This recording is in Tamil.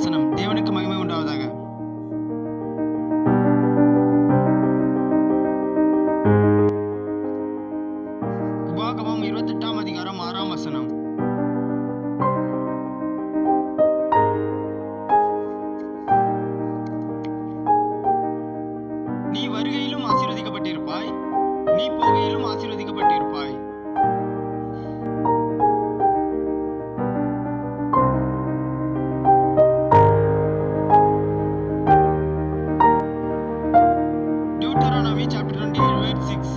வசனம் தேவனுக்கு மகிமை உண்டாவதாக. உபாகமம் இருபத்தி எட்டாம் அதிகாரம் ஆறாம் வசனம். நீ வருகையிலும் ஆசீர்வதிக்கப்பட்டிருப்பாய் நீ போகையிலும் ஆசீர்வதிக்கப்பட்ட deuteronomy chapter 20 verse 6